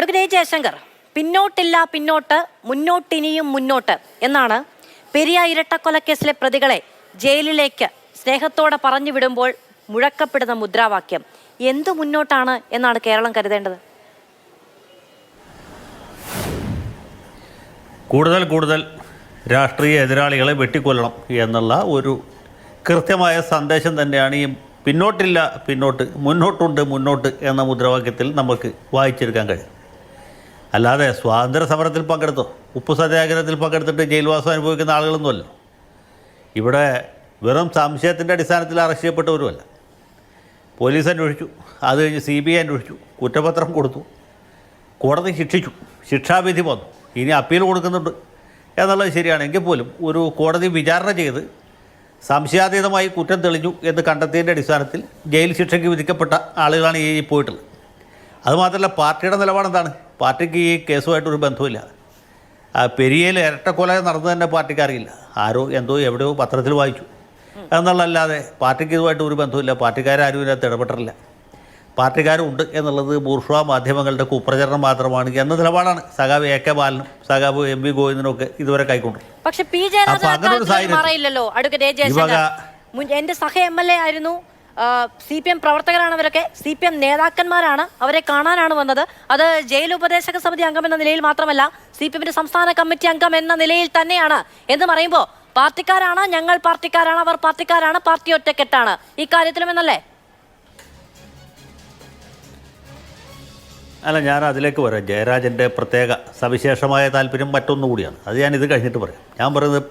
അടുക്കലേ ജയശങ്കർ. പിന്നോട്ടില്ല പിന്നോട്ട് മുന്നോട്ടിനിയും മുന്നോട്ട് എന്നാണ് പെരിയ ഇരട്ടക്കൊലക്കേസിലെ പ്രതികളെ ജയിലിലേക്ക് സ്നേഹത്തോടെ പറഞ്ഞു വിടുമ്പോൾ മുഴക്കപ്പെടുന്ന മുദ്രാവാക്യം. എന്തു മുന്നോട്ടാണ് എന്നാണ് കേരളം കരുതേണ്ടത്? കൂടുതൽ കൂടുതൽ രാഷ്ട്രീയ എതിരാളികളെ വെട്ടിക്കൊല്ലണം എന്നുള്ള ഒരു കൃത്യമായ സന്ദേശം തന്നെയാണ് ഈ പിന്നോട്ടില്ല പിന്നോട്ട് മുന്നോട്ടുണ്ട് മുന്നോട്ട് എന്ന മുദ്രാവാക്യത്തിൽ നമുക്ക് വായിച്ചെടുക്കാൻ കഴിയും. അല്ലാതെ സ്വാതന്ത്ര്യ സമരത്തിൽ പങ്കെടുത്തോ ഉപ്പു സത്യാഗ്രഹത്തിൽ പങ്കെടുത്തിട്ട് ജയിൽവാസം അനുഭവിക്കുന്ന ആളുകളൊന്നുമല്ല. ഇവിടെ വെറും സംശയത്തിന്റെ അടിസ്ഥാനത്തിൽ അറസ്റ്റ് ചെയ്യപ്പെട്ടവരുമല്ല പോലീസ് അന്വേഷിച്ചു അത് കഴിഞ്ഞ് സി ബി ഐ അന്വേഷിച്ചു കുറ്റപത്രം കൊടുത്തു കോടതി ശിക്ഷിച്ചു ശിക്ഷാവിധി വന്നു ഇനി അപ്പീൽ കൊടുക്കുന്നുണ്ട് എന്നുള്ളത് ശരിയാണ്. എങ്കിൽ പോലും ഒരു കോടതി വിചാരണ ചെയ്ത് സംശയാതീതമായി കുറ്റം തെളിഞ്ഞു എന്ന് കണ്ടെത്തിയതിന്റെ അടിസ്ഥാനത്തിൽ ജയിൽ ശിക്ഷയ്ക്ക് വിധിക്കപ്പെട്ട ആളുകളാണ് ഈ പോയിട്ടുള്ളത്. അതുമാത്രമല്ല പാർട്ടിയുടെ നിലപാടെന്താണ്? പാർട്ടിക്ക് ഈ കേസുമായിട്ടൊരു ബന്ധമില്ല ആ പെരിയയിൽ ഇരട്ടക്കൊല നടന്നു തന്നെ പാർട്ടിക്ക് അറിയില്ല ആരോ എന്തോ എവിടെയോ പത്രത്തിൽ വായിച്ചു. എന്നുള്ളതല്ലാതെ പാർട്ടിക്ക് ഇതുമായിട്ട് ഒരു ബന്ധമില്ല പാർട്ടിക്കാരും ഇതിനകത്ത് ഇടപെട്ടിട്ടില്ല. പാർട്ടിക്കാരുണ്ട് എന്നുള്ളത് ബൂർഷ്വ മാധ്യമങ്ങളുടെ കുപ്രചരണം മാത്രമാണ് എന്ന നിലപാടാണ് സഖാവ് എ കെ ബാലനും സഖാവ് എം വി ഗോവിന്ദനും ഒക്കെ ഇതുവരെ കൈക്കൊണ്ടു പക്ഷെ പി ജയരാജൻ എന്റെ സഹ എം എൽ എ ആയിരുന്നു. സി പി എം പ്രവർത്തകരാണ് അവരൊക്കെ. സി പി എം നേതാക്കന്മാരാണ് അവരെ കാണാനാണ് വന്നത്. അത് ജയിൽ ഉപദേശക സമിതി അംഗം എന്ന നിലയിൽ മാത്രമല്ല സി പി എമ്മിന്റെ സംസ്ഥാന കമ്മിറ്റി അംഗം എന്ന നിലയിൽ തന്നെയാണ്. എന്ന് പറയുമ്പോൾ പാർട്ടിക്കാരാണ് ഞങ്ങൾ പാർട്ടിക്കാരാണ് അവർ പാർട്ടിക്കാരാണ് പാർട്ടി ഒറ്റക്കെട്ടാണ്. ഈ കാര്യത്തിലും എന്നല്ലേ? അല്ല ഞാൻ അതിലേക്ക് വരാം. ജയരാജന്റെ പ്രത്യേക സവിശേഷമായ താല്പര്യം മറ്റൊന്നുകൂടിയാണ്. അത് ഞാൻ ഇത് കഴിഞ്ഞിട്ട് പറയാം. ഞാൻ പറയുന്നത്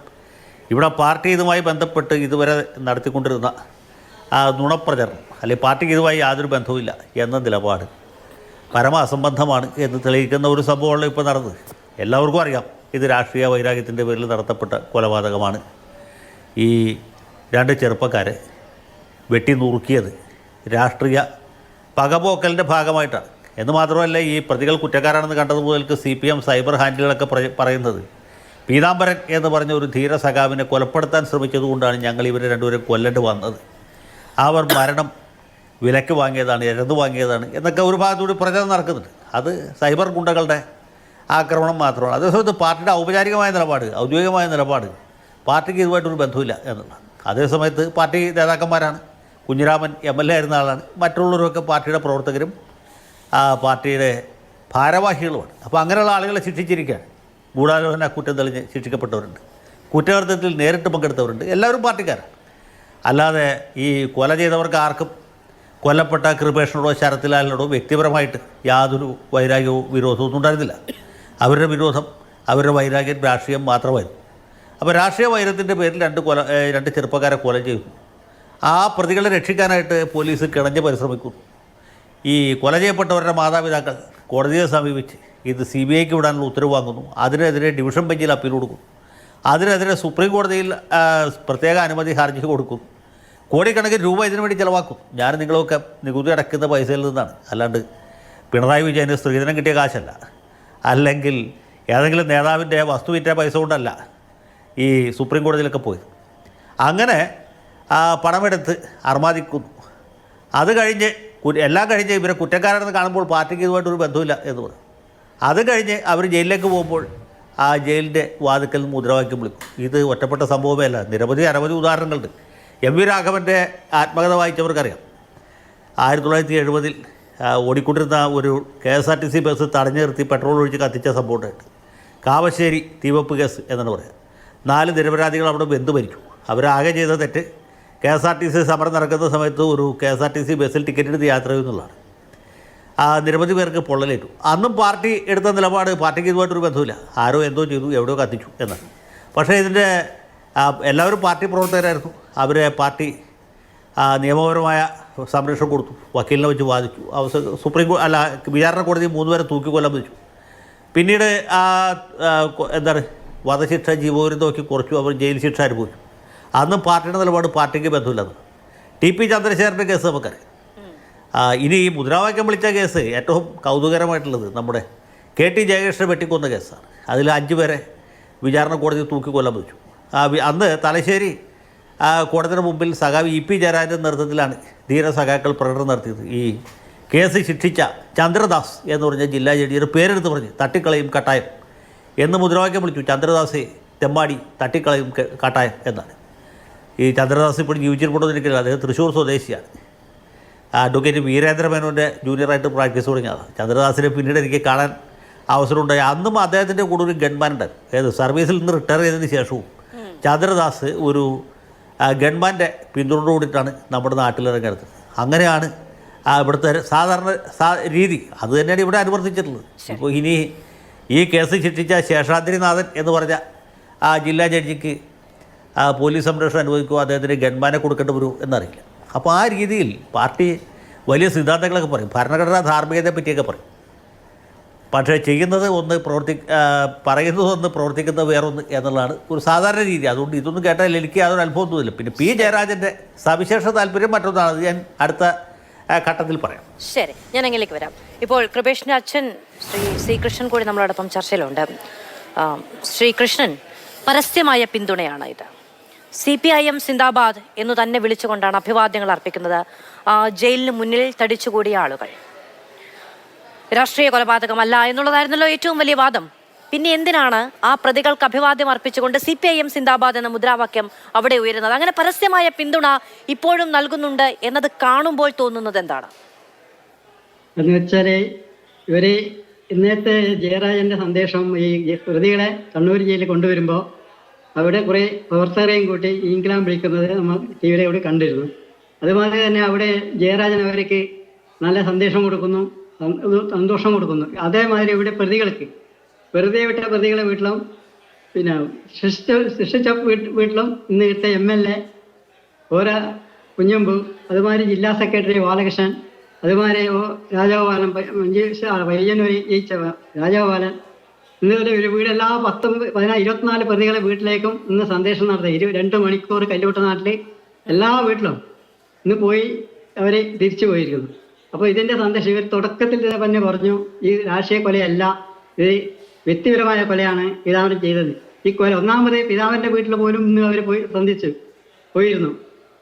ഇവിടെ പാർട്ടി ഇതുമായി ബന്ധപ്പെട്ട് ഇതുവരെ നടത്തിക്കൊണ്ടിരുന്ന നുണപ്രചരണം അല്ലെങ്കിൽ പാർട്ടിക്ക് ഇതുമായി യാതൊരു ബന്ധവുമില്ല എന്ന നിലപാട് പരമ അസംബന്ധമാണ് എന്ന് തെളിയിക്കുന്ന ഒരു സംഭവമാണ് ഇപ്പോൾ നടന്നത്. എല്ലാവർക്കും അറിയാം ഇത് രാഷ്ട്രീയ വൈരാഗ്യത്തിന്റെ പേരിൽ നടത്തപ്പെട്ട കൊലപാതകമാണ്. ഈ രണ്ട് ചെറുപ്പക്കാരെ വെട്ടി നുറുക്കിയത് രാഷ്ട്രീയ പകപോക്കലിന്റെ ഭാഗമായിട്ടാണ്. എന്ന് മാത്രമല്ല ഈ പ്രതികൾ കുറ്റക്കാരാണെന്ന് കണ്ടത് മുതൽക്ക് സി പി എം സൈബർ ഹാൻഡിലുകളൊക്കെ പറ- പറയുന്നത്. പീതാംബരൻ എന്ന് പറഞ്ഞ ഒരു ധീര സഖാവിനെ കൊലപ്പെടുത്താൻ ശ്രമിച്ചതുകൊണ്ടാണ് ഞങ്ങൾ ഇവരെ രണ്ടുപേരും കൊല്ലേണ്ടി വന്നത്. അവർ മരണം വിലക്ക് വാങ്ങിയതാണ് ഇരന്ന് വാങ്ങിയതാണ് എന്നൊക്കെ ഒരു ഭാഗത്തുകൂടി പ്രചരണം നടക്കുന്നുണ്ട്. അത് സൈബർ ഗുണ്ടകളുടെ ആക്രമണം മാത്രമാണ്. അതേസമയത്ത് പാർട്ടിയുടെ ഔപചാരികമായ നിലപാട് ഔദ്യോഗികമായ നിലപാട് പാർട്ടിക്ക് ഇതുമായിട്ടൊരു ബന്ധമില്ല എന്നുള്ളതാണ് അതേസമയത്ത് പാർട്ടി നേതാക്കന്മാരാണ്. കുഞ്ഞിരാമൻ എം എൽ എ ആയിരുന്ന ആളാണ്. മറ്റുള്ളവരൊക്കെ പാർട്ടിയുടെ പ്രവർത്തകരും പാർട്ടിയുടെ ഭാരവാഹികളുമാണ്. അപ്പോൾ അങ്ങനെയുള്ള ആളുകളെ ശിക്ഷിച്ചിരിക്കുകയാണ്. ഗൂഢാലോചന കുറ്റം തെളിഞ്ഞ് ശിക്ഷിക്കപ്പെട്ടവരുണ്ട്. കുറ്റകൃത്യത്തിൽ നേരിട്ട് പങ്കെടുത്തവരുണ്ട്. എല്ലാവരും പാർട്ടിക്കാരാണ്. അല്ലാതെ ഈ കൊല ചെയ്തവർക്ക് ആർക്കും കൊല്ലപ്പെട്ട കൃപേഷനോടോ ശരത്ലാലിനോടോ വ്യക്തിപരമായിട്ട് യാതൊരു വൈരാഗ്യവും വിരോധവും ഒന്നും ഉണ്ടായിരുന്നില്ല. അവരുടെ വിരോധം അവരുടെ വൈരാഗ്യം രാഷ്ട്രീയം മാത്രമായിരുന്നു. അപ്പോൾ രാഷ്ട്രീയ വൈരത്തിന്റെ പേരിൽ രണ്ട് കൊല രണ്ട് ചെറുപ്പക്കാരെ കൊല ചെയ്തു. ആ പ്രതികളെ രക്ഷിക്കാനായിട്ട് പോലീസ് കിണഞ്ഞ് പരിശ്രമിക്കുന്നു. ഈ കൊല ചെയ്യപ്പെട്ടവരുടെ മാതാപിതാക്കൾ കോടതിയെ സമീപിച്ച് ഇത് സി ബി ഐക്ക് വിടാനുള്ള ഉത്തരവ് വാങ്ങുന്നു. അതിനെതിരെ ഡിവിഷൻ ബെഞ്ചിൽ അപ്പീൽ കൊടുക്കുന്നു. അതിനെതിരെ സുപ്രീം കോടതിയിൽ പ്രത്യേക അനുമതി ഹർജി കൊടുക്കും. കോടിക്കണക്കിന് രൂപ ഇതിനു വേണ്ടി ചിലവാക്കും. ഞാൻ നിങ്ങളൊക്കെ നികുതി അടയ്ക്കുന്ന പൈസയിൽ നിന്നാണ്. അല്ലാണ്ട് പിണറായി വിജയന് സ്ത്രീധനം കിട്ടിയ കാശല്ല. അല്ലെങ്കിൽ ഏതെങ്കിലും നേതാവിന്റെ വസ്തു വിറ്റ പൈസ കൊണ്ടല്ല ഈ സുപ്രീം കോടതിയിലൊക്കെ പോയി അങ്ങനെ പണമെടുത്ത് അർമാദിക്കുന്നു. അത് കഴിഞ്ഞ് എല്ലാം കഴിഞ്ഞ് ഇവരെ കുറ്റക്കാരാണെന്ന് കാണുമ്പോൾ പാർട്ടിക്ക് ഇതുമായിട്ടൊരു ബന്ധമില്ല എന്ന് പറയും. അത് കഴിഞ്ഞ് അവർ ജയിലിലേക്ക് പോകുമ്പോൾ ആ ജയിലിന്റെ വാതിക്കൽ മുദ്രാവാക്യം വിളിക്കും. ഇത് ഒറ്റപ്പെട്ട സംഭവമേ അല്ല നിരവധി അനവധി ഉദാഹരണങ്ങളുണ്ട്. എം വി രാഘവന്റെ ആത്മകഥ വായിച്ചവർക്കറിയാം. ആയിരത്തി തൊള്ളായിരത്തി എഴുപതിൽ ഓടിക്കൊണ്ടിരുന്ന ഒരു K S R T C bus തടഞ്ഞു നിർത്തി പെട്രോൾ ഒഴിച്ച് കത്തിച്ച സംഭവമുണ്ടായിട്ട് കാവശ്ശേരി തീവപ്പ് കേസ് എന്നാണ് പറയുക. നാല് നിരപരാധികൾ അവിടെ ബന്ധു മരിച്ചു. അവരാകെ ചെയ്ത തെറ്റ് K S R T C സമരം നടക്കുന്ന സമയത്ത് ഒരു K S R T C ബസ്സിൽ ടിക്കറ്റ് എടുത്ത് യാത്ര ചെയ്യുന്നുള്ളതാണ്. നിരവധി പേർക്ക് പൊള്ളലേറ്റു. അന്നും പാർട്ടി എടുത്ത നിലപാട് പാർട്ടിക്ക് ഇതുമായിട്ടൊരു ബന്ധമില്ല ആരോ എന്തോ ചെയ്തു എവിടെയോ കത്തിച്ചു എന്ന്. പക്ഷേ ഇതിന്റെ എല്ലാവരും പാർട്ടി പ്രവർത്തകരായിരുന്നു. അവരെ പാർട്ടി നിയമപരമായ സംരക്ഷണം കൊടുത്തു. വക്കീലിനെ വെച്ച് വാദിച്ചു. അവസ സുപ്രീം കോ അല്ല വിചാരണ കോടതി മൂന്ന് പേരെ തൂക്കിക്കൊല്ലാൻ വെച്ചു പിന്നീട് ആ എന്താണ് വധശിക്ഷ ജീവപര്യന്തമൊക്കെ കുറച്ചു. അവർ ജയിൽ ശിക്ഷ അനുഭവിച്ചു. അന്നും പാർട്ടിയുടെ നിലപാട് പാർട്ടിക്ക് ബന്ധമില്ലെന്ന്. ടി പി ചന്ദ്രശേഖരന്റെ കേസ് നമുക്കറിയാം. ഇനി ഈ മുദ്രാവാക്യം വിളിച്ച കേസ് ഏറ്റവും കൗതുകരമായിട്ടുള്ളത് നമ്മുടെ കെ ടി ജയകൃഷ്ണൻ വെട്ടിക്കൊന്ന കേസാണ്. അതിൽ അഞ്ച് പേരെ വിചാരണ കോടതി തൂക്കിക്കൊല്ലാൻ വെച്ചു അന്ന് തലശ്ശേരി കോടതിയുടെ മുമ്പിൽ സഖാവ് ഇ പി ജയരാജന്റെ നേതൃത്വത്തിലാണ് ധീര സഖാക്കൾ പ്രകടനം നടത്തിയത്. ഈ കേസ് ശിക്ഷിച്ച ചന്ദ്രദാസ് എന്ന് പറഞ്ഞ ജില്ലാ ജഡ്ജിയുടെ പേരെടുത്ത് പറഞ്ഞ് തട്ടിക്കളയും കട്ടായം എന്ന് മുദ്രാവാക്യം വിളിച്ചു. ചന്ദ്രദാസെ തെമ്മാടി തട്ടിക്കളയും കട്ടായം എന്നാണ്. ഈ ചന്ദ്രദാസ് ഇപ്പോൾ ജീവിച്ചിരിപ്പുണ്ടെന്നിരിക്കില്ല അദ്ദേഹം തൃശ്ശൂർ സ്വദേശിയാണ്. അഡ്വക്കേറ്റ് വീരേന്ദ്ര മേനോന്റെ ജൂനിയറായിട്ട് പ്രാക്ടീസ് തുടങ്ങിയത്. ചന്ദ്രദാസിനെ പിന്നീട് എനിക്ക് കാണാൻ അവസരമുണ്ടായി. അന്നും അദ്ദേഹത്തിന്റെ കൂടെ ഒരു ഗൺമാൻ ഉണ്ടായിരുന്നു ഏത്? സർവീസിൽ നിന്ന് റിട്ടയർ ചെയ്തതിന് ശേഷവും ചന്ദ്രദാസ് ഒരു ഗൺമാന്റെ പിന്തുണയോട് കൂടിയിട്ടാണ് നമ്മുടെ നാട്ടിലിറങ്ങുന്നത് അങ്ങനെയാണ് ഇവിടുത്തെ സാധാരണ സാ രീതി. അത് തന്നെയാണ് ഇവിടെ അനുവർത്തിച്ചിട്ടുള്ളത്. ഇപ്പോൾ ഇനി ഈ കേസ് ശിക്ഷിച്ച ശേഷാദ്രിനാഥൻ എന്ന് പറഞ്ഞ ആ ജില്ലാ ജഡ്ജിക്ക് പോലീസ് സംരക്ഷണം അനുവദിക്കുമോ അദ്ദേഹത്തിന് ഗൺമാനെ കൊടുക്കേണ്ടി വരുമോ എന്നറിയില്ല. അപ്പോൾ ആ രീതിയിൽ പാർട്ടി വലിയ സിദ്ധാന്തങ്ങളൊക്കെ പറയും. ഭരണഘടനാ ധാർമ്മികതയെ പറ്റിയൊക്കെ പറയും. പക്ഷേ ചെയ്യുന്നത് ഒന്ന് പ്രവർത്തി പറയുന്നത് ഒന്ന് പ്രവർത്തിക്കുന്നത് വേറൊന്ന് എന്നുള്ളതാണ് ഒരു സാധാരണ രീതി. അതുകൊണ്ട് ഇതൊന്നും കേട്ടാൽ എനിക്ക് യാതൊരു അനുഭവമൊന്നുമില്ല പിന്നെ പി. ജയരാജന്റെ സവിശേഷ താല്പര്യം മറ്റൊന്നാണ് അത് ഞാൻ അടുത്ത ഘട്ടത്തിൽ പറയാം. ശരി ഞാൻ എങ്കിലേക്ക് വരാം. ഇപ്പോൾ കൃപേഷിന്റെ അച്ഛൻ ശ്രീ ശ്രീകൃഷ്ണൻ കൂടി നമ്മളോടൊപ്പം ചർച്ചയിലുണ്ട്. ശ്രീകൃഷ്ണൻ പരസ്യമായ പിന്തുണയാണ് ഇത് സി പി ഐ എം സിന്ദാബാദ് എന്ന് തന്നെ വിളിച്ചുകൊണ്ടാണ് അഭിവാദ്യങ്ങൾ അർപ്പിക്കുന്നത്. ജയിലിന് മുന്നിൽ തടിച്ചുകൂടിയ ആളുകൾ. രാഷ്ട്രീയ കൊലപാതകമല്ല എന്നുള്ളതായിരുന്നല്ലോ ഏറ്റവും വലിയ വാദം. പിന്നെ എന്തിനാണ് ആ പ്രതികൾക്ക് അഭിവാദ്യം അർപ്പിച്ചുകൊണ്ട് സി പി ഐ എം സിന്ദാബാദ് എന്ന മുദ്രാവാക്യം അവിടെ ഉയരുന്നത്? അങ്ങനെ പരസ്യമായ പിന്തുണ ഇപ്പോഴും നൽകുന്നുണ്ട് എന്നത് കാണുമ്പോൾ തോന്നുന്നത് എന്താണ്? എന്ന് വെച്ചാൽ ഇവർ ഇന്നത്തെ ജയരാജന്റെ സന്ദേശം ഈ പ്രതികളെ കണ്ണൂർ ജയിലിൽ കൊണ്ടുവരുമ്പോൾ അവിടെ കുറേ പ്രവർത്തകരെയും കൂട്ടി ഇംഗ്ലാം വിളിക്കുന്നത് നമ്മൾ ടി വിയിലെ ഇവിടെ കണ്ടിരുന്നു. അതുപോലെ തന്നെ അവിടെ ജയരാജൻ അവർക്ക് നല്ല സന്ദേശം കൊടുക്കുന്നു സന്തോഷം കൊടുക്കുന്നു. അതേമാതിരി ഇവിടെ പ്രതികൾക്ക് വെറുതെ വിട്ട പ്രതികളെ വീട്ടിലും പിന്നെ ശിക്ഷിച്ച ശിക്ഷിച്ച വീട്ടിലും ഇന്ന് ഇട്ട എം എൽ എ ഓരോ കുഞ്ഞമ്പു അതുമാതിരി ജില്ലാ സെക്രട്ടറി ബാലകൃഷ്ണൻ അതുമാതിരി രാജഗോപാലൻ മഞ്ചേശ്വര പയ്യന്നൂർ ജയിച്ച രാജഗോപാലൻ ഇന്നുവരെ ഒരു വീട് എല്ലാ പത്തൊമ്പത് പതിനാല് ഇരുപത്തിനാല് പ്രതികളെ വീട്ടിലേക്കും ഇന്ന് സന്ദേശം നടത്തി. ഇരു രണ്ട് മണിക്കൂർ കല്ലുവട്ട നാട്ടിൽ എല്ലാ വീട്ടിലും ഇന്ന് പോയി അവരെ തിരിച്ചു പോയിരിക്കുന്നു. അപ്പോൾ ഇതിന്റെ സന്ദേശം ഇവർ തുടക്കത്തിൽ തന്നെ പറഞ്ഞു ഈ രാഷ്ട്രീയ കൊലയല്ല ഇത് വ്യക്തിപരമായ കൊലയാണ് പിതാവിന് ചെയ്തത്. ഈ കൊല ഒന്നാമത് പിതാവിന്റെ വീട്ടിൽ പോലും ഇന്ന് അവർ പോയി സന്ധിച്ചു പോയിരുന്നു.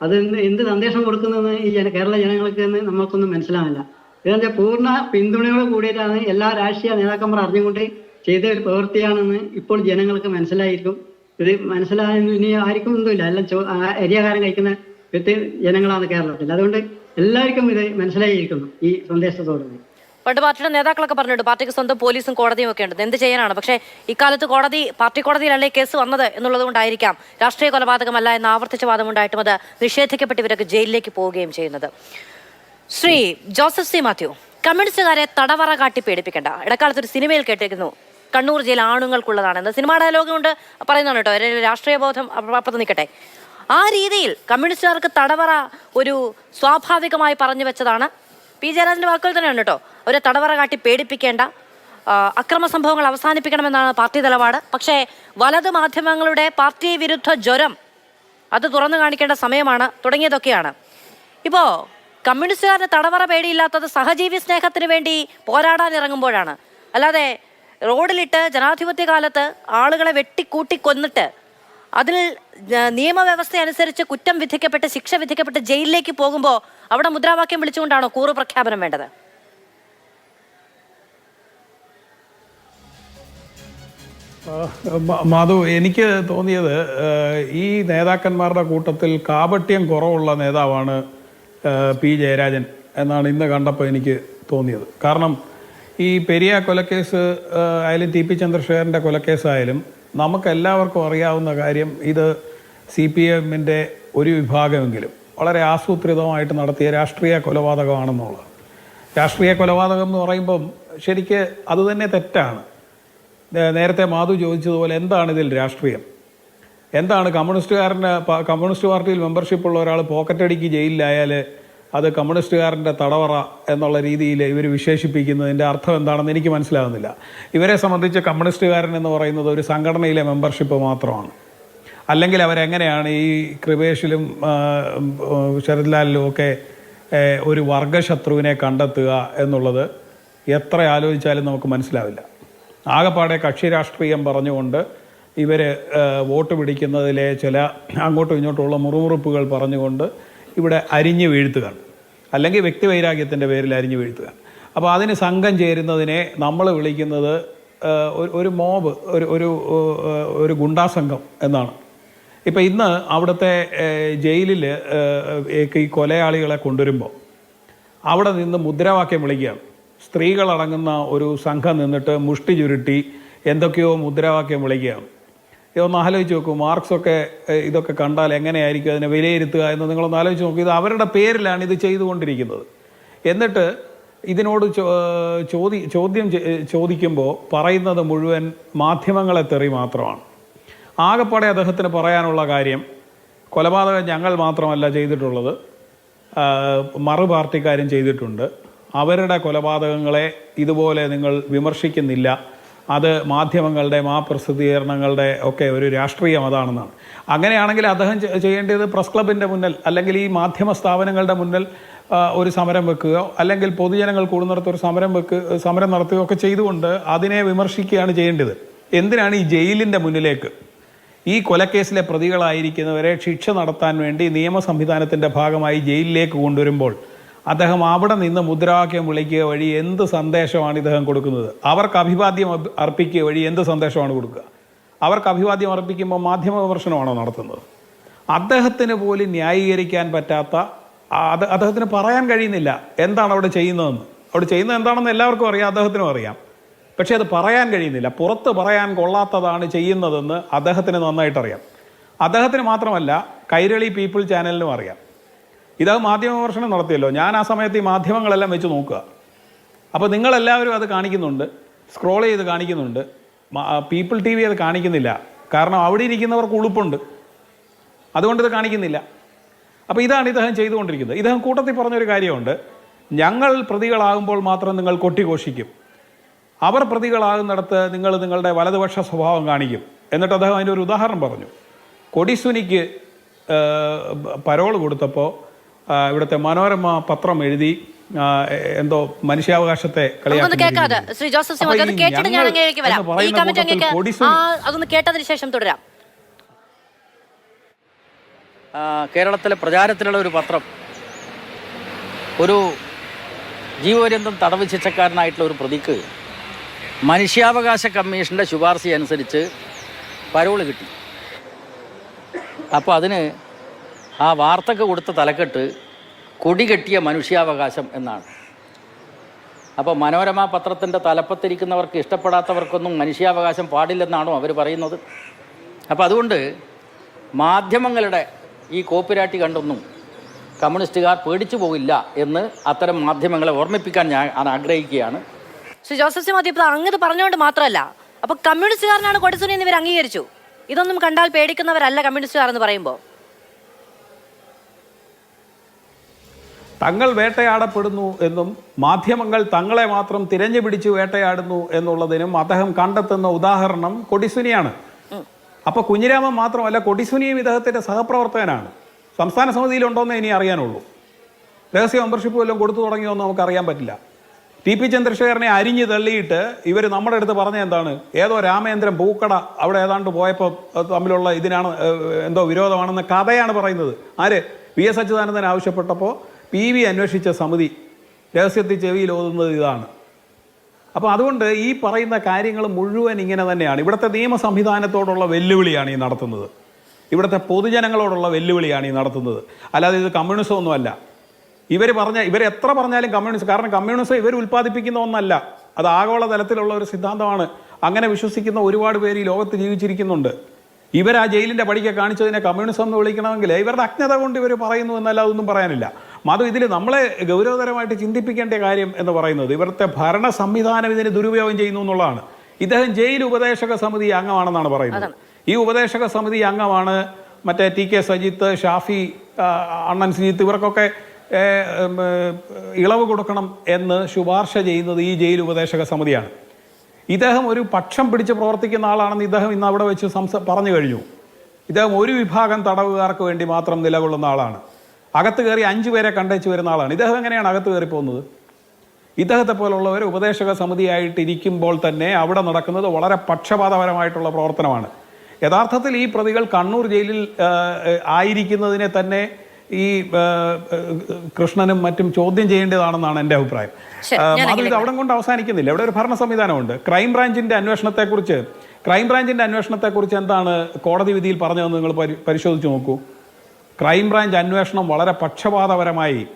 അത് എന്ത് സന്ദേശം കൊടുക്കുന്നതെന്ന് ഈ ജന കേരള ജനങ്ങൾക്ക് നമ്മൾക്കൊന്നും മനസ്സിലാവില്ല ഇതെന്താ പൂർണ പിന്തുണയോട് കൂടിയിട്ടാണ് എല്ലാ രാഷ്ട്രീയ നേതാക്കന്മാർ അറിഞ്ഞുകൊണ്ട് ചെയ്ത ഒരു പ്രവൃത്തിയാണെന്ന് ഇപ്പോൾ ജനങ്ങൾക്ക് മനസ്സിലായിരിക്കും. ഇത് മനസ്സിലായെന്ന് ഇനി ആർക്കും ഒന്നുമില്ല. എല്ലാം ചോ അരിയാഹാരം കഴിക്കുന്ന വ്യക്തി ജനങ്ങളാണ് കേരളത്തിൽ. അതുകൊണ്ട് എല്ലാവർക്കും ഇത് മനസ്സിലായിരിക്കുന്നു ഈ സന്ദേശത്തോടുകൂടി പണ്ട് പാർട്ടിയുടെ നേതാക്കളൊക്കെ പറഞ്ഞിട്ട് പാർട്ടിക്ക് സ്വന്തം പോലീസും കോടതിയും ഒക്കെ ഉണ്ട്. എന്ത് ചെയ്യാനാണ്? പക്ഷേ ഇക്കാലത്ത് കോടതി പാർട്ടി കോടതിയിലല്ലേ കേസ് വന്നത് എന്നുള്ളത് കൊണ്ടായിരിക്കാം രാഷ്ട്രീയ കൊലപാതകമല്ല എന്ന ആവർത്തിച്ച വാദമുണ്ടായിട്ടും അത് നിഷേധിക്കപ്പെട്ട് ഇവരൊക്കെ ജയിലിലേക്ക് പോവുകയും ചെയ്യുന്നത്. ശ്രീ ജോസഫ് സി മാത്യു കമ്മ്യൂണിസ്റ്റുകാരെ തടവറ കാട്ടി പേടിപ്പിക്കേണ്ട. ഇടക്കാലത്ത് ഒരു സിനിമയിൽ കേട്ടിരിക്കുന്നു കണ്ണൂർ ജില്ല ആണുങ്ങൾക്കുള്ളതാണെന്ന് സിനിമാ ഡയലോഗ് കൊണ്ട് പറയുന്നതാണ് കേട്ടോ. ഒരു രാഷ്ട്രീയ ബോധം അപ്പുറത്ത് നിൽക്കട്ടെ ആ രീതിയിൽ കമ്മ്യൂണിസ്റ്റുകാർക്ക് തടവറ ഒരു സ്വാഭാവികമായി പറഞ്ഞു വെച്ചതാണ് പി ജയരാജന്റെ വാക്കുകൾ തന്നെയാണ് കേട്ടോ. അവരെ തടവറ കാട്ടി പേടിപ്പിക്കേണ്ട. അക്രമ സംഭവങ്ങൾ അവസാനിപ്പിക്കണമെന്നാണ് പാർട്ടി നിലപാട്. പക്ഷേ വലത് മാധ്യമങ്ങളുടെ പാർട്ടി വിരുദ്ധ ജ്വരം അത് തുറന്നു കാണിക്കേണ്ട സമയമാണ്. തുടങ്ങിയതൊക്കെയാണ്. ഇപ്പോൾ കമ്മ്യൂണിസ്റ്റുകാരുടെ തടവറ പേടിയില്ലാത്തത് സഹജീവി സ്നേഹത്തിന് വേണ്ടി പോരാടാൻ ഇറങ്ങുമ്പോഴാണ് അല്ലാതെ റോഡിലിട്ട് ജനാധിപത്യ കാലത്ത് ആളുകളെ വെട്ടിക്കൂട്ടി കൊന്നിട്ട് അതിൽ നിയമവ്യവസ്ഥ അനുസരിച്ച് കുറ്റം വിധിക്കപ്പെട്ട് ശിക്ഷ വിധിക്കപ്പെട്ട് ജയിലിലേക്ക് പോകുമ്പോൾ അവിടെ മുദ്രാവാക്യം വിളിച്ചുകൊണ്ടാണോ കൂറു പ്രഖ്യാപനം വേണ്ടത്? മാധു എനിക്ക് തോന്നിയത് ഈ നേതാക്കന്മാരുടെ കൂട്ടത്തിൽ കാപട്യം കുറവുള്ള നേതാവാണ് പി ജയരാജൻ എന്നാണ് ഇന്ന് കണ്ടപ്പോൾ എനിക്ക് തോന്നിയത്. കാരണം ഈ പെരിയ കൊലക്കേസ് ആയാലും ടി പി ചന്ദ്രശേഖരന്റെ കൊലക്കേസായാലും നമുക്കെല്ലാവർക്കും അറിയാവുന്ന കാര്യം ഇത് സി പി എമ്മിന്റെ ഒരു വിഭാഗമെങ്കിലും വളരെ ആസൂത്രിതമായിട്ട് നടത്തിയ രാഷ്ട്രീയ കൊലപാതകമാണെന്നുള്ളത്. രാഷ്ട്രീയ കൊലപാതകം എന്ന് പറയുമ്പം ശരിക്ക് അതുതന്നെ തെറ്റാണ്. നേരത്തെ മാധു ചോദിച്ചതുപോലെ എന്താണ് ഇതിൽ രാഷ്ട്രീയം? എന്താണ് കമ്മ്യൂണിസ്റ്റുകാരന് പ- കമ്മ്യൂണിസ്റ്റ് പാർട്ടിയിൽ മെമ്പർഷിപ്പ് ഉള്ള ഒരാൾ പോക്കറ്റടിക്ക് ജയിലിലായാൽ അത് കമ്മ്യൂണിസ്റ്റുകാരന്റെ തടവറ എന്നുള്ള രീതിയിൽ ഇവർ വിശേഷിപ്പിക്കുന്നതിന്റെ അർത്ഥം എന്താണെന്ന് എനിക്ക് മനസ്സിലാകുന്നില്ല ഇവരെ സംബന്ധിച്ച് കമ്മ്യൂണിസ്റ്റുകാരൻ എന്ന് പറയുന്നത് ഒരു സംഘടനയിലെ മെമ്പർഷിപ്പ് മാത്രമാണ്. അല്ലെങ്കിൽ അവരെങ്ങനെയാണ് ഈ കൃപേഷിലും ശരത്ലാലിലും ഒക്കെ ഒരു വർഗശത്രുവിനെ കണ്ടെത്തുക എന്നുള്ളത് എത്ര ആലോചിച്ചാലും നമുക്ക് മനസ്സിലാവില്ല. ആകെപ്പാടെ കക്ഷി രാഷ്ട്രീയം പറഞ്ഞുകൊണ്ട് ഇവർ വോട്ട് പിടിക്കുന്നതിലെ ചില അങ്ങോട്ടും ഇങ്ങോട്ടുമുള്ള മുറുമുറുപ്പുകൾ പറഞ്ഞുകൊണ്ട് ഇവിടെ അരിഞ്ഞു വീഴ്ത്തുക അല്ലെങ്കിൽ വ്യക്തിവൈരാഗ്യത്തിന്റെ പേരിൽ അരിഞ്ഞു വീഴ്ത്തുക അപ്പോൾ അതിന് സംഘം ചേരുന്നതിനെ നമ്മൾ വിളിക്കുന്നത് ഒരു- മോബ് ഒരു ഒരു ഒരു ഗുണ്ടാസംഘം എന്നാണ്. ഇപ്പം ഇന്ന് അവിടുത്തെ ജയിലിൽ ഈ കൊലയാളികളെ കൊണ്ടുവരുമ്പോൾ അവിടെ നിന്ന് മുദ്രാവാക്യം വിളിക്കുകയാണ്. സ്ത്രീകളടങ്ങുന്ന ഒരു സംഘം നിന്നിട്ട് മുഷ്ടി ചുരുട്ടി എന്തൊക്കെയോ മുദ്രാവാക്യം വിളിക്കുകയാണ്. ഇതൊന്ന് ആലോചിച്ച് നോക്കൂ. മാർക്സൊക്കെ ഇതൊക്കെ കണ്ടാൽ എങ്ങനെയായിരിക്കും അതിനെ വിലയിരുത്തുക എന്ന് നിങ്ങളൊന്ന് ആലോചിച്ച് നോക്കൂ. ഇത് അവരുടെ പേരിലാണ് ഇത് ചെയ്തുകൊണ്ടിരിക്കുന്നത്. എന്നിട്ട് ഇതിനോട് ചോദി ചോദ്യം ചോദിക്കുമ്പോൾ പറയുന്നത് മുഴുവൻ മാധ്യമങ്ങളെ തെറി മാത്രമാണ്. ആകെപ്പാടെ അദ്ദേഹത്തിന് പറയാനുള്ള കാര്യം കൊലപാതകം ഞങ്ങൾ മാത്രമല്ല ചെയ്തിട്ടുള്ളത്. മറു പാർട്ടിക്കാരും ചെയ്തിട്ടുണ്ട്. അവരുടെ കൊലപാതകങ്ങളെ ഇതുപോലെ നിങ്ങൾ വിമർശിക്കുന്നില്ല. അത് മാധ്യമങ്ങളുടെ ആ പ്രസിദ്ധീകരണങ്ങളുടെ ഒക്കെ ഒരു രാഷ്ട്രീയം അതാണെന്നാണ്. അങ്ങനെയാണെങ്കിൽ അദ്ദേഹം ചെയ്യേണ്ടത് പ്രസ് ക്ലബിന്റെ മുന്നിൽ അല്ലെങ്കിൽ ഈ മാധ്യമ സ്ഥാപനങ്ങളുടെ മുന്നിൽ ഒരു സമരം വെക്കുകയോ അല്ലെങ്കിൽ പൊതുജനങ്ങൾ കൂടുന്നിടത്ത് ഒരു സമരം വെക്കുക സമരം നടത്തുകയോ ഒക്കെ ചെയ്തുകൊണ്ട് അതിനെ വിമർശിക്കുകയാണ് ചെയ്യേണ്ടത്. എന്തിനാണ് ഈ ജയിലിന്റെ മുന്നിലേക്ക്? ഈ കൊലക്കേസിലെ പ്രതികളായിരിക്കുന്നവരെ ശിക്ഷ നടത്താൻ വേണ്ടി നിയമ സംവിധാനത്തിന്റെ ഭാഗമായി ജയിലിലേക്ക് കൊണ്ടുവരുമ്പോൾ അദ്ദേഹം അവിടെ നിന്ന് മുദ്രാവാക്യം വിളിക്കുക വഴി എന്ത് സന്ദേശമാണ് ഇദ്ദേഹം കൊടുക്കുന്നത്? അവർക്ക് അഭിവാദ്യം അഭി- അർപ്പിക്കുക വഴി എന്ത് സന്ദേശമാണ് കൊടുക്കുക? അവർക്ക് അഭിവാദ്യം അർപ്പിക്കുമ്പോൾ മാധ്യമ വിമർശനമാണോ നടത്തുന്നത്? അദ്ദേഹത്തിന് പോലും ന്യായീകരിക്കാൻ പറ്റാത്ത അത് അദ്ദേഹത്തിന് പറയാൻ കഴിയുന്നില്ല. എന്താണ് അവിടെ ചെയ്യുന്നതെന്ന്? അവിടെ ചെയ്യുന്നത് എന്താണെന്ന് എല്ലാവർക്കും അറിയാം അദ്ദേഹത്തിനും അറിയാം. പക്ഷേ അത് പറയാൻ കഴിയുന്നില്ല. പുറത്ത് പറയാൻ കൊള്ളാത്തതാണ് ചെയ്യുന്നതെന്ന് അദ്ദേഹത്തിന് നന്നായിട്ടറിയാം. അദ്ദേഹത്തിന് മാത്രമല്ല കൈരളി പീപ്പിൾ ചാനലിനും അറിയാം. ഇത് മാധ്യമ വിമർശനം നടത്തിയല്ലോ. ഞാൻ ആ സമയത്ത് ഈ മാധ്യമങ്ങളെല്ലാം വെച്ച് നോക്കുക. അപ്പോൾ നിങ്ങളെല്ലാവരും അത് കാണിക്കുന്നുണ്ട്. സ്ക്രോൾ ചെയ്ത് കാണിക്കുന്നുണ്ട്. പീപ്പിൾ ടി വി അത് കാണിക്കുന്നില്ല. കാരണം അവിടെ ഇരിക്കുന്നവർക്ക് ഉളുപ്പുണ്ട്. അതുകൊണ്ട് ഇത് കാണിക്കുന്നില്ല. അപ്പോൾ ഇതാണ് ഇദ്ദേഹം ചെയ്തുകൊണ്ടിരിക്കുന്നത്. ഇദ്ദേഹം കൂട്ടത്തിൽ പറഞ്ഞൊരു കാര്യമുണ്ട്. ഞങ്ങൾ പ്രതികളാകുമ്പോൾ മാത്രം നിങ്ങൾ കൊട്ടിഘോഷിക്കും. അവർ പ്രതികളാകുന്നിടത്ത് നിങ്ങൾ നിങ്ങളുടെ വലതുപക്ഷ സ്വഭാവം കാണിക്കും. എന്നിട്ട് അദ്ദേഹം അതിന്റെ ഒരു ഉദാഹരണം പറഞ്ഞു. കൊടിസുനിക്ക് പരോൾ കൊടുത്തപ്പോൾ ഇവിടുത്തെ മനോരമ പത്രം എഴുതി എന്തോ മനുഷ്യാവകാശത്തെ കേട്ടതിന് ശേഷം തുടരാം. ആ, കേരളത്തിലെ പ്രചാരത്തിലുള്ള ഒരു പത്രം ഒരു ജീവപര്യന്തം തടവ് ശിക്ഷക്കാരനായിട്ടുള്ള ഒരു പ്രതിക്ക് മനുഷ്യാവകാശ കമ്മീഷന്റെ ശുപാർശ അനുസരിച്ച് പരോൾ കിട്ടി. അപ്പോൾ അതിന് ആ വാർത്തക്ക് കൊടുത്ത തലക്കെട്ട് കൊടി കെട്ടിയ മനുഷ്യാവകാശം എന്നാണ്. അപ്പോൾ മനോരമ പത്രത്തിന്റെ തലപ്പത്തിരിക്കുന്നവർക്ക് ഇഷ്ടപ്പെടാത്തവർക്കൊന്നും മനുഷ്യാവകാശം പാടില്ലെന്നാണോ അവർ പറയുന്നത്? അപ്പോൾ അതുകൊണ്ട് മാധ്യമങ്ങളുടെ ഈ കോപ്പിരാട്ടി കണ്ടൊന്നും കമ്മ്യൂണിസ്റ്റുകാർ പേടിച്ചു പോകില്ല എന്ന് അത്തരം മാധ്യമങ്ങളെ ഓർമ്മിപ്പിക്കാൻ ഞാൻ ആഗ്രഹിക്കുകയാണ്. ശ്രീ ജോസഫ് മാത്യു അങ്ങ് പറഞ്ഞുകൊണ്ട് മാത്രമല്ല അപ്പോൾ കമ്മ്യൂണിസ്റ്റുകാരനാണ് കൊടിസുനി ഇവർ അംഗീകരിച്ചു. ഇതൊന്നും കണ്ടാൽ പേടിക്കുന്നവരല്ല കമ്മ്യൂണിസ്റ്റുകാർ എന്ന് പറയുമ്പോൾ തങ്ങൾ വേട്ടയാടപ്പെടുന്നു എന്നും മാധ്യമങ്ങൾ തങ്ങളെ മാത്രം തിരഞ്ഞു പിടിച്ച് വേട്ടയാടുന്നു എന്നുള്ളതിനും അദ്ദേഹം കണ്ടെത്തുന്ന ഉദാഹരണം കൊടിസുനിയാണ്. അപ്പൊ കുഞ്ഞിരാമൻ മാത്രമല്ല കൊടിസുനിയും ഇദ്ദേഹത്തിന്റെ സഹപ്രവർത്തകനാണ്. സംസ്ഥാന സമിതിയിലുണ്ടോന്ന് ഇനി അറിയാനുള്ളൂ. രഹസ്യ മെമ്പർഷിപ്പ് വല്ലതും കൊടുത്തു തുടങ്ങിയോ എന്ന് നമുക്ക് അറിയാൻ പറ്റില്ല. ടി പി ചന്ദ്രശേഖരനെ അരിഞ്ഞു തള്ളിയിട്ട് ഇവർ നമ്മുടെ അടുത്ത് പറഞ്ഞ എന്താണ്? ഏതോ രാമേന്ദ്രൻ പൂക്കട അവിടെ ഏതാണ്ട് പോയപ്പോൾ തമ്മിലുള്ള ഇതിനാണ് എന്തോ വിരോധമാണെന്ന കഥയാണ് പറയുന്നത്. ആര്? വി എസ് അച്യുതാനന്ദൻ ആവശ്യപ്പെട്ടപ്പോൾ പി വി അന്വേഷിച്ച സമിതി രഹസ്യത്തിൽ ചെവിയിൽ ഓതുന്നത് ഇതാണ്. അപ്പോൾ അതുകൊണ്ട് ഈ പറയുന്ന കാര്യങ്ങൾ മുഴുവൻ ഇങ്ങനെ തന്നെയാണ്. ഇവിടുത്തെ നിയമ സംവിധാനത്തോടുള്ള വെല്ലുവിളിയാണ് ഈ നടത്തുന്നത്. ഇവിടുത്തെ പൊതുജനങ്ങളോടുള്ള വെല്ലുവിളിയാണ് ഈ നടത്തുന്നത്. അല്ലാതെ ഇത് കമ്മ്യൂണിസം ഒന്നുമല്ല ഇവർ പറഞ്ഞ ഇവർ എത്ര പറഞ്ഞാലും കമ്മ്യൂണിസം കാരണം കമ്മ്യൂണിസം ഇവർ ഉൽപ്പാദിപ്പിക്കുന്ന ഒന്നല്ല. അത് ആഗോള തലത്തിലുള്ള ഒരു സിദ്ധാന്തമാണ്. അങ്ങനെ വിശ്വസിക്കുന്ന ഒരുപാട് പേര് ഈ ലോകത്ത് ജീവിച്ചിരിക്കുന്നുണ്ട്. ഇവർ ആ ജയിലിന്റെ പടിക്കെ കാണിച്ചതിനെ കമ്മ്യൂണിസം എന്ന് വിളിക്കണമെങ്കിൽ ഇവരുടെ അജ്ഞത കൊണ്ട് ഇവർ പറയുന്നു എന്നല്ല അതൊന്നും പറയാനില്ല. മധു ഇതിൽ നമ്മളെ ഗൗരവതരമായിട്ട് ചിന്തിപ്പിക്കേണ്ട കാര്യം എന്ന് പറയുന്നത് ഇവിടുത്തെ ഭരണ സംവിധാനം ഇതിന് ദുരുപയോഗം ചെയ്യുന്നു എന്നുള്ളതാണ്. ഇദ്ദേഹം ജയിൽ ഉപദേശക സമിതി അംഗമാണെന്നാണ് പറയുന്നത്. ഈ ഉപദേശക സമിതി അംഗമാണ് മറ്റേ ടി കെ സജിത്ത് ഷാഫി അണ്ണൻ സജിത്ത് ഇവർക്കൊക്കെ ഇളവ് കൊടുക്കണം എന്ന് ശുപാർശ ചെയ്യുന്നത് ഈ ജയിൽ ഉപദേശക സമിതിയാണ്. ഇദ്ദേഹം ഒരു പക്ഷം പിടിച്ച് പ്രവർത്തിക്കുന്ന ആളാണെന്ന് ഇദ്ദേഹം ഇന്ന് അവിടെ വെച്ച് സംസ പറഞ്ഞു കഴിഞ്ഞു. ഇദ്ദേഹം ഒരു വിഭാഗം തടവുകാർക്ക് വേണ്ടി മാത്രം നിലകൊള്ളുന്ന ആളാണ്. അകത്ത് കയറി അഞ്ചു പേരെ കണ്ടേച്ച് വരുന്ന ആളാണ്. ഇദ്ദേഹം എങ്ങനെയാണ് അകത്ത് കയറി പോകുന്നത്? ഇദ്ദേഹത്തെ പോലുള്ളവർ ഉപദേശക സമിതിയായിട്ടിരിക്കുമ്പോൾ തന്നെ അവിടെ നടക്കുന്നത് വളരെ പക്ഷപാതപരമായിട്ടുള്ള പ്രവർത്തനമാണ്. യഥാർത്ഥത്തിൽ ഈ പ്രതികൾ കണ്ണൂർ ജയിലിൽ ആയിരിക്കുന്നതിനെ തന്നെ ഈ കൃഷ്ണനും മറ്റും ചോദ്യം ചെയ്യേണ്ടതാണെന്നാണ് എന്റെ അഭിപ്രായം. ഇത് അവിടെ കൊണ്ട് അവസാനിക്കുന്നില്ല. ഇവിടെ ഒരു ഭരണ സംവിധാനമുണ്ട് ക്രൈംബ്രാഞ്ചിന്റെ അന്വേഷണത്തെക്കുറിച്ച് ക്രൈംബ്രാഞ്ചിന്റെ അന്വേഷണത്തെക്കുറിച്ച് എന്താണ് കോടതി വിധിയിൽ പറഞ്ഞതെന്ന് നിങ്ങൾ പരി- പരിശോധിച്ച് നോക്കൂ. ക്രൈം ബ്രാഞ്ച് അന്വേഷണം വളരെ പക്ഷപാതപരമായി.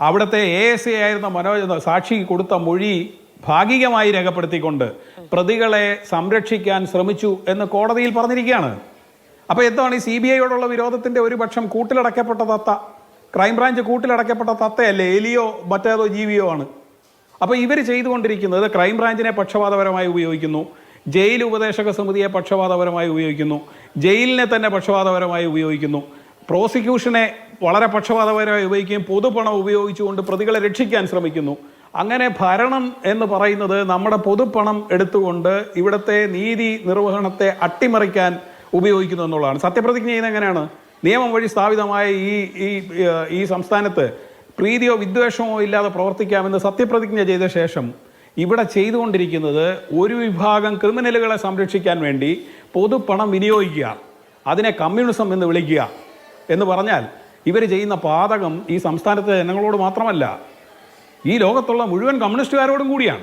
അവിടുത്തെ എ എസ് എ ആയിരുന്ന മനോജ് സാക്ഷി കൊടുത്ത മൊഴി ഭാഗികമായി രേഖപ്പെടുത്തിക്കൊണ്ട് പ്രതികളെ സംരക്ഷിക്കാൻ ശ്രമിച്ചു എന്ന് കോടതിയിൽ പറഞ്ഞിരിക്കുകയാണ്. അപ്പോൾ എന്താണ് ഈ സി ബി ഐയോടുള്ള വിരോധത്തിന്റെ ഒരു പക്ഷം കൂട്ടിലടക്കപ്പെട്ട തത്ത? ക്രൈംബ്രാഞ്ച് കൂട്ടിലടക്കപ്പെട്ട തത്തയല്ലേ? എലിയോ മറ്റേതോ ജീവിയോ ആണ്. അപ്പോൾ ഇവർ ചെയ്തുകൊണ്ടിരിക്കുന്നത് ക്രൈംബ്രാഞ്ചിനെ പക്ഷപാതപരമായി ഉപയോഗിക്കുന്നു. ജയിൽ ഉപദേശക സമിതിയെ പക്ഷപാതപരമായി ഉപയോഗിക്കുന്നു. ജയിലിനെ തന്നെ പക്ഷപാതപരമായി ഉപയോഗിക്കുന്നു. പ്രോസിക്യൂഷനെ വളരെ പക്ഷപാതപരമായി ഉപയോഗിക്കുകയും പൊതുപണം ഉപയോഗിച്ചുകൊണ്ട് പ്രതികളെ രക്ഷിക്കാൻ ശ്രമിക്കുന്നു. അങ്ങനെ ഭരണം എന്ന് പറയുന്നത് നമ്മുടെ പൊതുപണം എടുത്തുകൊണ്ട് ഇവിടുത്തെ നീതി നിർവഹണത്തെ അട്ടിമറിക്കാൻ ഉപയോഗിക്കുന്നു എന്നുള്ളതാണ്. സത്യപ്രതിജ്ഞ ചെയ്യുന്നത് എങ്ങനെയാണ്? നിയമം വഴി സ്ഥാപിതമായ ഈ ഈ ഈ സംസ്ഥാനത്ത് പ്രീതിയോ വിദ്വേഷമോ ഇല്ലാതെ പ്രവർത്തിക്കാമെന്ന് സത്യപ്രതിജ്ഞ ചെയ്ത ശേഷം ഇവിടെ ചെയ്തുകൊണ്ടിരിക്കുന്നത് ഒരു വിഭാഗം ക്രിമിനലുകളെ സംരക്ഷിക്കാൻ വേണ്ടി പൊതുപണം വിനിയോഗിക്കുക. അതിനെ കമ്മ്യൂണിസം എന്ന് വിളിക്കുക. എന്ന് പറഞ്ഞാൽ ഇവർ ചെയ്യുന്ന പാതകം ഈ സംസ്ഥാനത്തെ ജനങ്ങളോട് മാത്രമല്ല ഈ ലോകത്തുള്ള മുഴുവൻ കമ്മ്യൂണിസ്റ്റുകാരോടും കൂടിയാണ്.